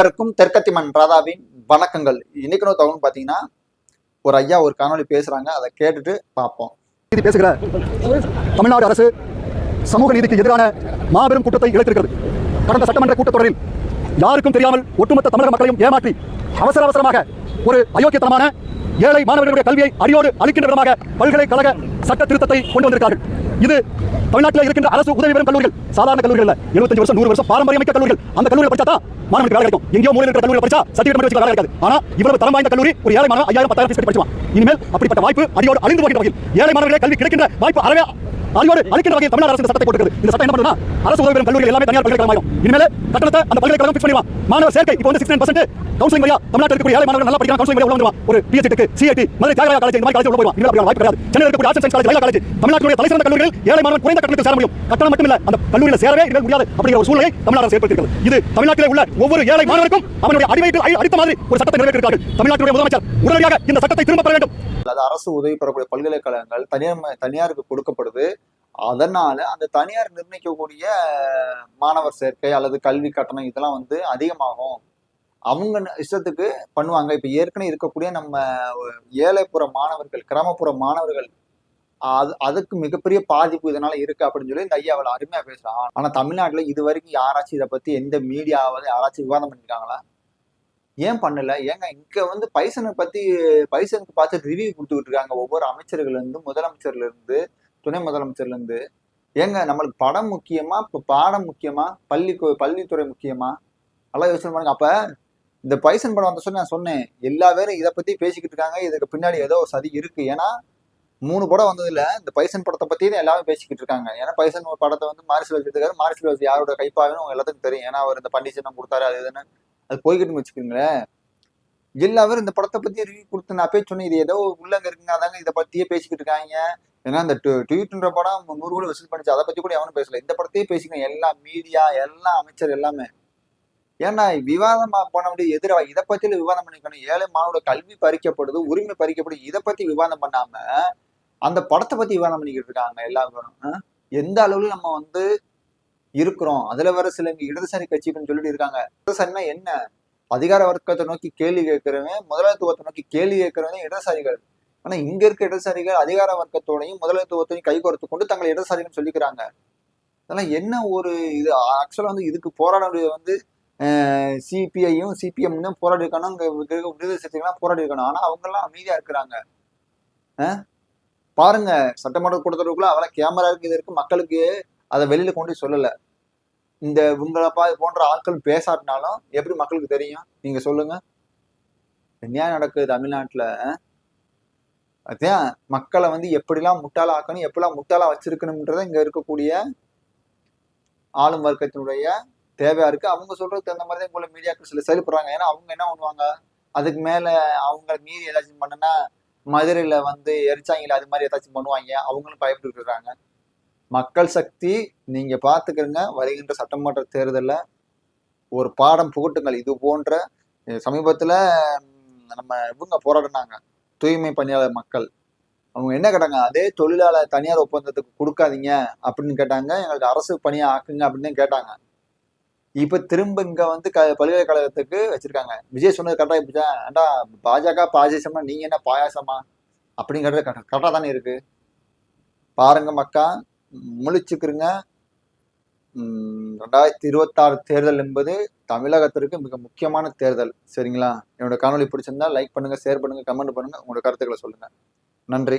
அனைவருக்கும் தெற்கத்திமன் ராதாவின் வணக்கங்கள். இன்னைக்கு ஒரு தகவல் பார்த்தீங்கன்னா ஒரு ஐயா ஒரு காணொலி பேசுறாங்க. அதை கேட்டுட்டு பார்ப்போம். நீதி பேசுகிற தமிழ்நாடு அரசு சமூக நீதிக்கு எதிரான மாபெரும் குற்றத்தை இழைத்திருக்கிறது. கடந்த சட்டமன்ற கூட்டத்தொடரில் யாருக்கும் தெரியாமல் ஒட்டுமொத்த தமிழக மக்களையும் ஏமாற்றி அவசர அவசரமாக ஒரு அயோக்கியத்தனமான ஏழை மாணவர்களுடைய கல்வியை அடியோடு அளிக்கின்ற விதமாக பல்கலைக்கழக சட்ட திருத்தத்தை கொண்டு வந்திருக்கார்கள். இது தமிழ்நாட்டில் இருக்கின்ற அரசு உதவி பெறும் கல்லூரிகள். சாதாரண கல்லூரிகள் இல்ல 75 வருஷம் நூறு வருஷம் பாரம்பரியமிக்க கல்லூரிகள். அந்த கல்லூரியில் படிச்சா தான் மாணவனுக்கு வேலை கிடைக்கும். எங்கேயோ மூலையில் இருக்கிற கல்லூரியில் படிச்சா சர்டிஃபிகேட் வச்சு வேலை கிடைக்காது. ஆனா இவ்வளவு தரம் வாய்ந்த கல்லூரி ஒரு ஏழை மாணவன் ஐயாயிரம் பத்தாயிரம் படிச்சுவான். இனிமேல் அப்படிப்பட்ட வாய்ப்பு அடியோடு அழிந்து போகின்ற வகையில் ஏழை மாணவர்களே கல்வி கிடைக்கின்ற வாய்ப்பு அறவே அறிவோடு அளிக்கின்ற வகையில் தமிழ்நாடு அரசு சட்டத்தை போட்டுக்கிறது இந்த சட்டம் என்ன பண்ணுனா அரசு உதவி பெறும் கல்லூரிகள் எல்லாமே தனியார் பல்கலைக்கழகம் இனிமேல் கட்டணத்தை அந்த பல்கலைக்கழகம் ஃபிக்ஸ் பண்ணிடுவான். மாணவர் சேர்க்கை இப்போ வந்து சிக்ஸ் நைன் பர்சன்ட் கவுன்சிலிங் வழியா தமிழ்நாட்டில் இருக்கக்கூடிய ஏழை மாணவர்கள் நல்லா படிக்கிறாங்க. கவுன்சிலிங் வழியா உள்ள வந்துருவான் ஒரு பிஎஸ்சிக்கு சிஐடி மதுரை தியாகராய காலேஜ் இந்த மாதிரி காலேஜ் உள்ள போயிடுவான். இனிமேல் அப்படி வாய்ப்பு கிடையாது. சென்னை இருக்கக்கூடிய arts science college railway college தமிழ்நாட்டுடைய தலைசிறந்த கல்லூரிகள் ஏழை மாணவன் குறைந்த கட்டணத்தில் சேர முடியும். கட்டணம் மட்டும் இல்ல அந்த கல்லூரியில் சேரவே இனிமேல் முடியாது அப்படிங்கிற ஒரு சூழ்நிலை தமிழ்நாடு அரசு ஏற்படுத்தியிருக்கிறது. இது தமிழ்நாட்டிலே உள்ள ஒவ்வொரு ஏழை மாணவருக்கும் அவனுடைய அடிமையில் அடி- அடித்த மாதிரி ஒரு சட்டத்தை நிறைவேற்றிருக்கிறார்கள். தமிழ்நாட்டுடைய முதலமைச்சர் உடனடியாக இந்த சட்டத்தை திரும்ப பெற வேண்டும். அரசு உதவி பெறக்கூடிய பல்கலைக்கழகங்கள் தனியார் தனியாருக்கு கொடுக்கப்படுது. அதனால அந்த தனியார் நிர்ணயிக்கக்கூடிய மாணவர் சேர்க்கை அல்லது கல்வி கட்டணம் இதெல்லாம் வந்து அதிகமாகும். அவங்க இஷ்டத்துக்கு பண்ணுவாங்க. இப்போ ஏற்கனவே இருக்கக்கூடிய நம்ம ஏழைப்புற மாணவர்கள் கிராமப்புற மாணவர்கள் அது அதுக்கு மிகப்பெரிய பாதிப்பு இதனால இருக்கு அப்படின்னு சொல்லி இந்த ஐயா அவளை அருமையா பேசுறான் ஆனா தமிழ்நாட்டுல இது வரைக்கும் யாராச்சும் இதை பத்தி எந்த மீடியாவது யாராச்சும் விவாதம் பண்ணிருக்காங்களா? ஏன் பண்ணல? ஏங்க இங்க வந்து பைசனை பத்தி பைசனுக்கு பார்த்து ரிவ்யூ கொடுத்துக்கிட்டு இருக்காங்க. ஒவ்வொரு அமைச்சர்கள் இருந்து முதலமைச்சர்ல இருந்து துணை முதலமைச்சர்லேருந்து ஏங்க நம்மளுக்கு படம் முக்கியமா இப்போ பாடம் முக்கியமா பள்ளி பள்ளித்துறை முக்கியமா? நல்லா யோசனை பண்ணுங்க. அப்போ இந்த பைசன் படம் வந்த சொல்லி நான் சொன்னேன். எல்லா பேரும் இதை பற்றி பேசிக்கிட்டு இருக்காங்க. இதுக்கு பின்னாடி ஏதோ ஒரு சதி இருக்குது ஏன்னா மூணு படம் வந்ததில்ல. இந்த பைசன் படத்தை பற்றி தான் எல்லாமே பேசிக்கிட்டு இருக்காங்க. ஏன்னா பைசன் படத்தை வந்து மாரிசில் வச்சிருக்காரு மாரிசில் வச்சு யாரோட கைப்பாகன்னு உங்க எல்லாத்துக்கும் தெரியும். ஏன்னா அவர் இந்த பண்டி கொடுத்தாரு அது இதுன்னு. அது போய்கிட்டு வச்சுக்கோங்களேன். எல்லாரும் இந்த படத்தை பத்தி ரிவ்யூ கொடுத்து நான் போய் சொன்னேன் இது ஏதோ உள்ளங்க இருக்குங்க அதாங்க இதை பத்தியே பேசிக்கிட்டு இருக்காங்க. ஏன்னா இந்த ட்வீட்ன்ற படம் நூறு கூட விசில் பண்ணிச்சு. அதை பத்தி கூட எவனும் பேசல. இந்த படத்தையே பேசிக்கணும். எல்லா மீடியா எல்லா அமைச்சர் எல்லாமே. ஏன்னா விவாதமா பண்ண முடியாது எதிராக இதை பத்தி விவாதம் பண்ணிக்கணும். ஏழை மாணவரோட கல்வி பறிக்கப்படுது உரிமை பறிக்கப்படுது. இதை பத்தி விவாதம் பண்ணாம அந்த படத்தை பத்தி விவாதம் பண்ணிக்கிட்டு இருக்காங்க எல்லாரும். எந்த அளவுல நம்ம வந்து இருக்கிறோம்? அதுல வர சில இடதுசாரி கட்சின்னு சொல்லிட்டு இருக்காங்க. இடதுசாரினா என்ன? அதிகார வர்க்கத்தை நோக்கி கேள்வி கேட்கிறவன் முதலாளித்துவத்தை நோக்கி கேள்வி கேட்கிறவன் இடதுசாரிகள். ஆனா இங்க இருக்க இடதுசாரிகள் அதிகார வர்க்கத்தோடையும் முதலாளித்துவத்தையும் கைகோர்த்து கொண்டு தங்களை இடதுசாரிகள் சொல்லிக்கிறாங்க. அதெல்லாம் என்ன ஒரு இது? ஆக்சுவலா வந்து இதுக்கு போராட வந்து சிபிஐயும் சிபிஎம் தான் போராடி இருக்கணும் இங்க இருக்க விடுதலை சக்திகள்லாம் போராடி இருக்கணும் ஆனா அவங்க எல்லாம் அமைதியா இருக்கிறாங்க. பாருங்க சட்டமன்ற கூட்டத்தொடருக்குள்ள அவெல்லாம் கேமரா இருக்கு இது இருக்கு மக்களுக்கு அதை வெளியில கொண்டு சொல்லலை. இந்த உங்களை பா போன்ற ஆட்கள் பேசாட்டினாலும் எப்படி மக்களுக்கு தெரியும்? நீங்க சொல்லுங்க. என்ன நடக்குது தமிழ்நாட்டுல அதான் மக்களை வந்து எப்படிலாம் முட்டாளா ஆக்கணும் எப்படிலாம் முட்டாளா வச்சிருக்கணும்ன்றத இங்க இருக்கக்கூடிய ஆளும் வர்க்கத்தினுடைய தேவையா இருக்கு. அவங்க சொல்றதுக்கு தகுந்த மாதிரி தான் உங்களை மீடியாக்கள் சில செயல்படுறாங்க. ஏன்னா அவங்க என்ன பண்ணுவாங்க? அதுக்கு மேல அவங்க மீறி ஏதாச்சும் பண்ணுனா மதுரையில வந்து எரிச்சாங்களே அது மாதிரி ஏதாச்சும் பண்ணுவாங்க. அவங்களும் பயப்பட்டு இருக்கிறாங்க மக்கள் சக்தி நீங்க பாத்துக்கிறங்க வருகின்ற சட்டமன்ற தேர்தலில் ஒரு பாடம் புகட்டுங்கள். இது போன்ற சமீபத்தில் நம்ம இவங்க போராடினாங்க. தூய்மை பணியாளர் மக்கள். அவங்க என்ன கேட்டாங்க? அதே தொழிலாளர் தனியார் ஒப்பந்தத்துக்கு கொடுக்காதீங்க அப்படின்னு கேட்டாங்க. எங்களுக்கு அரசு பணியா ஆக்குங்க அப்படின்னு கேட்டாங்க. இப்போ திரும்ப இங்கே வந்து க பல்கலைக்கழகத்துக்கு வச்சிருக்காங்க. விஜய் சொன்னது கரெக்டாக இப்படிச்சா ஏண்டா பாஜக பாஜசமா நீங்கள் என்ன பாயாசமா? கேட்டது கரெக்டாக தானே இருக்குது பாருங்க மக்கா முழிச்சுக்கிறங்க உம் ரெண்டாயிரத்தி இருபத்தாறு தேர்தல் என்பது தமிழகத்திற்கு மிக முக்கியமான தேர்தல். சரிங்களா? என்னோட காணொலி பிடிச்சிருந்தா லைக் பண்ணுங்க ஷேர் பண்ணுங்க கமெண்ட் பண்ணுங்க. உங்களோட கருத்துக்களை சொல்லுங்க. நன்றி.